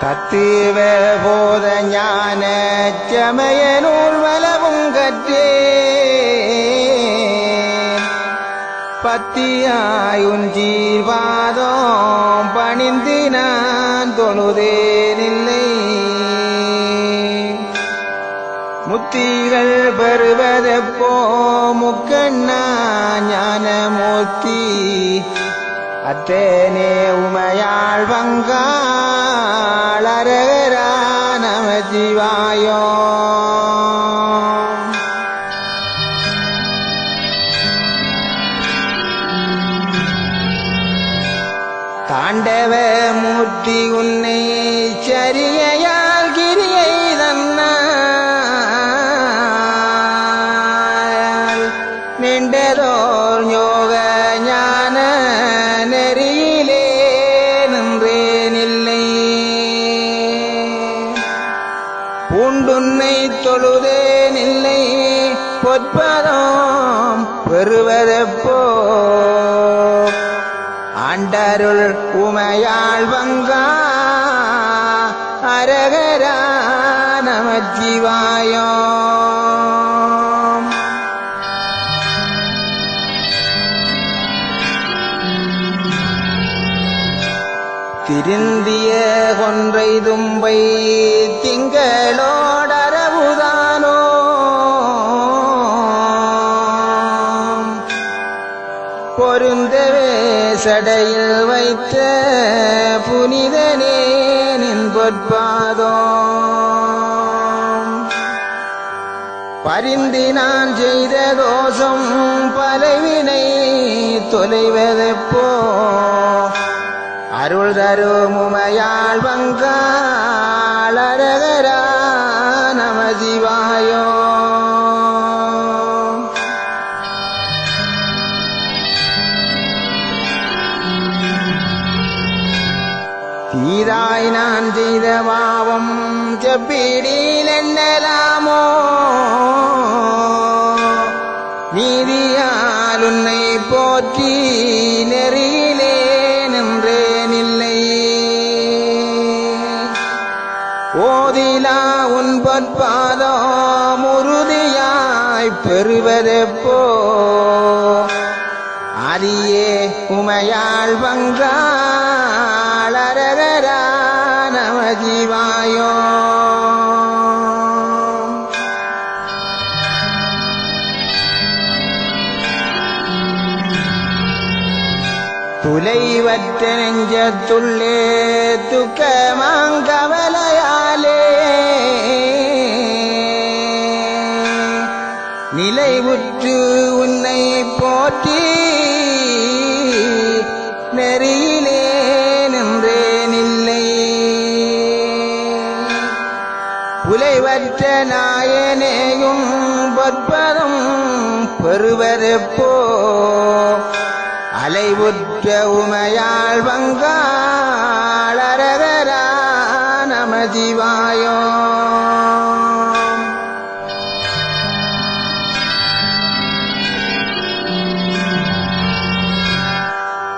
தத்துவ போத ஞான சமயனூல் நூல்வலவும் கற்றே பத்தியாயுன் ஜீவாதம் பணிந்து நான் தொழுதேனில்லை. முத்திகள் பெறுவதப்போ முக்கண்ணா ஞானமூர்த்தி அத்தேனே உமையாள் வங்காளரகரா நம ஜீவாயோ தாண்டவ மூர்த்தி உன்னை சரியையா பொற்பதம் பெறுவதெப்போ? ஆண்டருள் உமையாள் வங்கா அரகரா நமச்சிவாயோ. திருந்திய கொன்றை தும்பை சடையில் வைத்த புனிதனே நின் பொற்பாதோ பரிந்து நான் செய்த தோஷம் பலவினை தொலைவதப்போ? அருள் தரும் உமையாள் வங்கா செப்பீடில் நீதியால் உன்னை போற்றி நெறியிலே நின்றேனில்லை ஓதிலா உன் பொற்பாதோ முருதியாய் பெறுவதெப்போ? அரியே உமையாள் வங்காளரகரா நம ஜீவாயோ நெஞ்சத்துள்ளே துக்கமாங்கவலையாலே. நிலைவுற்று உன்னை போற்றி நெறியிலே நின்றேனில்லை புலைவற்ற நாயனேயும் பொற்பதம் பெறுவதெப்போ அலைவுற்ற உமையாள் வங்காளரகரா நமதிவாயோ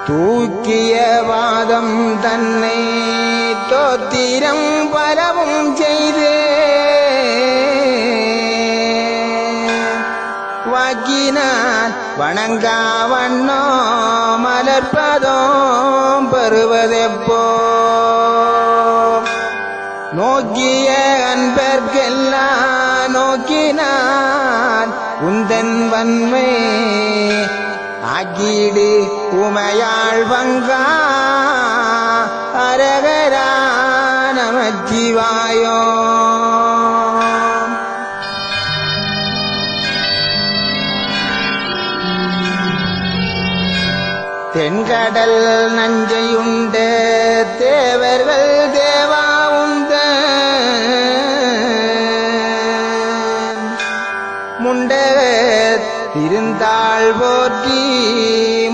தூக்கிய வாதம் தன்னை தோத்திரம் பரவும் செய்து. வாக்கினான் வணங்காவண்ணோ வண்ணோ மலர்ப்பதோம் பெறுவதெப்போ நோக்கிய அன்பர்கெல்லாம் நோக்கினான் உந்தன் வன்மை. அகீடு உமையாள் வங்கா அரகரா நமச்சிவாயோ. தென்கடல் நஞ்சையுண்ட தேவர்கள் தேவா உந்த முண்ட திருந்தாள் போற்றி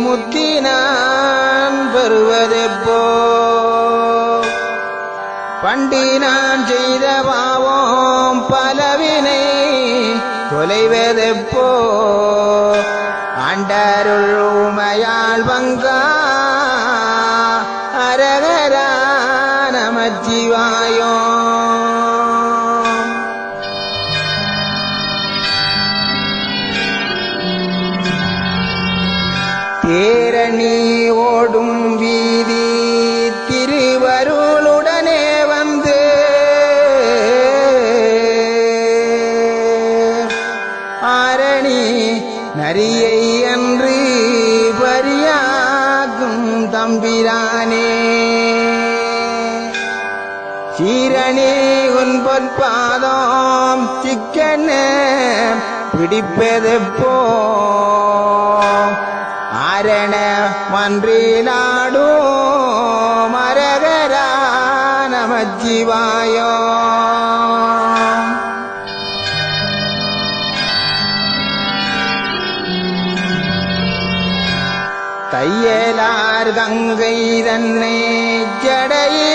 முத்தினான் பெறுவதெப்போ பண்டி நான் செய்த பாவம் பலவினை தொலைவதெப்போ? அண்டருள் உமையாள் வங்கா ஆரண மன்றிலாடோ மரகரா நமஜிவாயோ தையலார் கங்கை தன்னை ஜடையே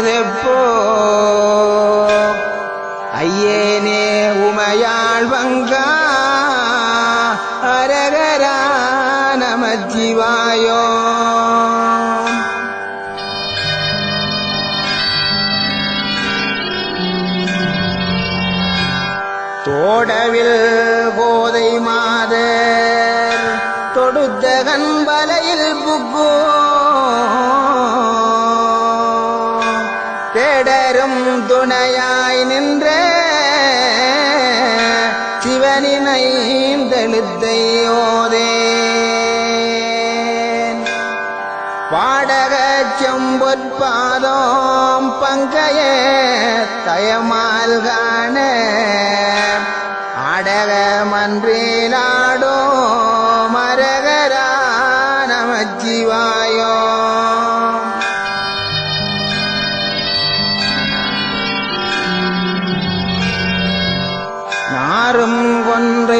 பெறுவதெப்போ ஐயேனே உமையாள் வங்கா அரகரா நமச்சிவாயோ. தேடரும் துணையாய் நின்ற சிவனினைந்தெழுத்தை ஓதே பாடக செம்பொற்பாதோம் பங்கைய தயமால் காண. ஆடக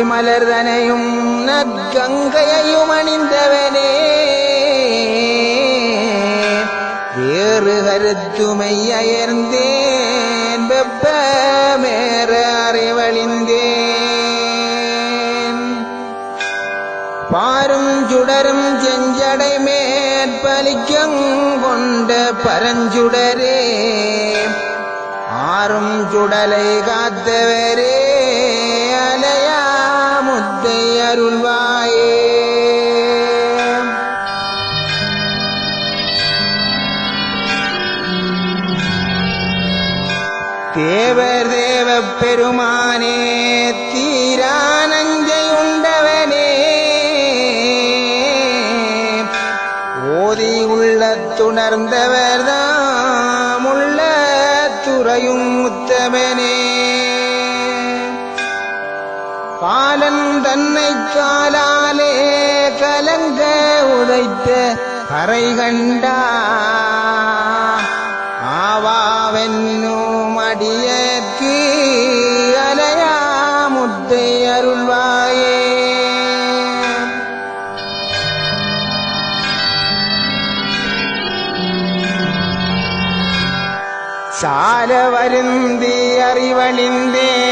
கொன்றை மலர்தனையும் நற்கங்கையையும் அணிந்தவனே. வேறு கருத்துமை அயர்ந்தேன் வெப்ப மேற அறிவழிந்தேன். பாரும் சுடரும் செஞ்சடை மேற்பலிக்கம் கொண்ட பரஞ்சுடரே. ஆறும் சுடலை காத்தவரே. முத்தை அருள்வாயே. தேவர் தேவ பெருமானே தீரா காலாலே கலங்க உதைத்த கரை கண்டா. ஆவாவென்னும் அடியற்கு அலையா முத்தை அருள்வாயே. சால வருந்தி அறிவழிந்தே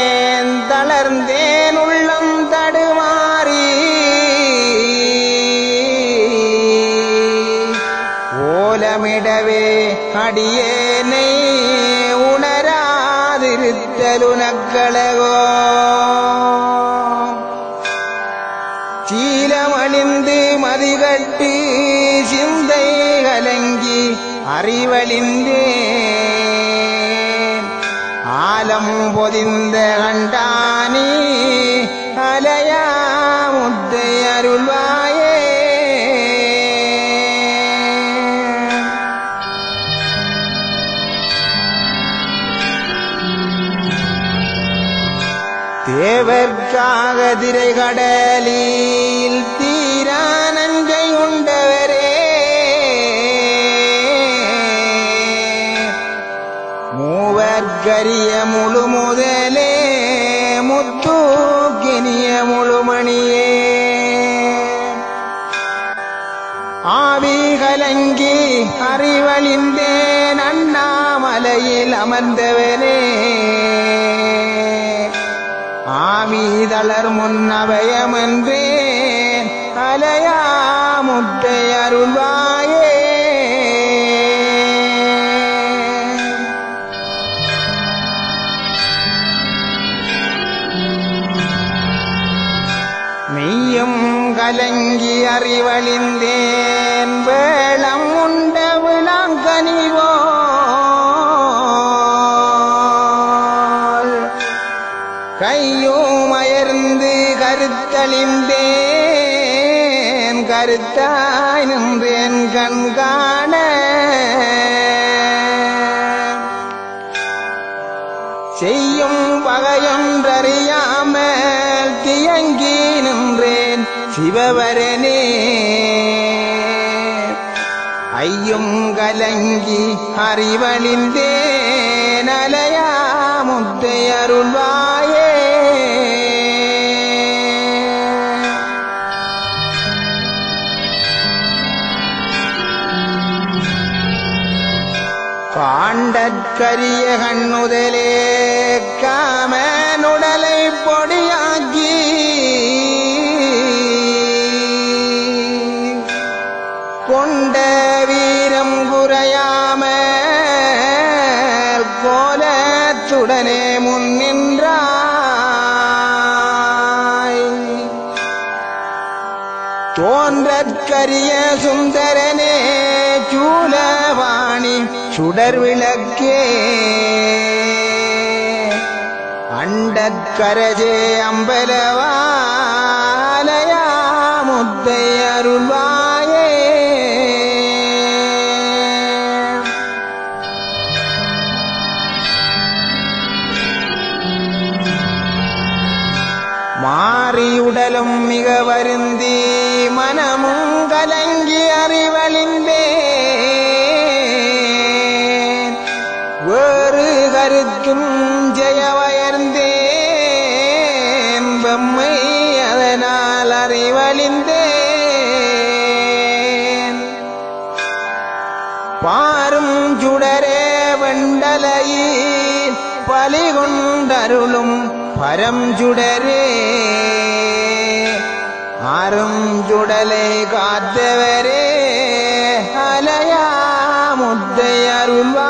அறிவழிந்தேன் ஆலம் பொதிந்த கண்டானி அலையா முத்தை அருள்வாயே. தேவர்க்காக திரைகடலில் கரிய முழு முதலே முத்தூக்கினிய முழுமணியே. ஆவி கலங்கி அறிவழிந்தேன் அண்ணாமலையில் அமர்ந்தவனே. ஆவிதளர் முன்னவயமன்றேன் அலையா முத்தை அருள்வார் வாழிந்தேன் வேளம் உண்ட விளாங்கனிவோல் கையும் அயர்ந்து கருத்தளிந்தேன் கருத்தாய் நின்றேன். கண்காண சிவவரனே ஐயும் கலங்கி அறிவழிந்தேன் அலையா முத்தையருள்வாயே பாண்டற்கரிய கண்ணுதலே சுந்தரனே சூலவாணி சுடர் விளக்கே அண்டக்கரஜே அம்பலவாலயா முத்தை அருள்வாயே மாறியுடலும் மிக வருந்தீ பலிகொண்டருளும் பரஞ்சுடரே அரும் சுடலை காத்தவரே அலையா முத்தை அருள்வா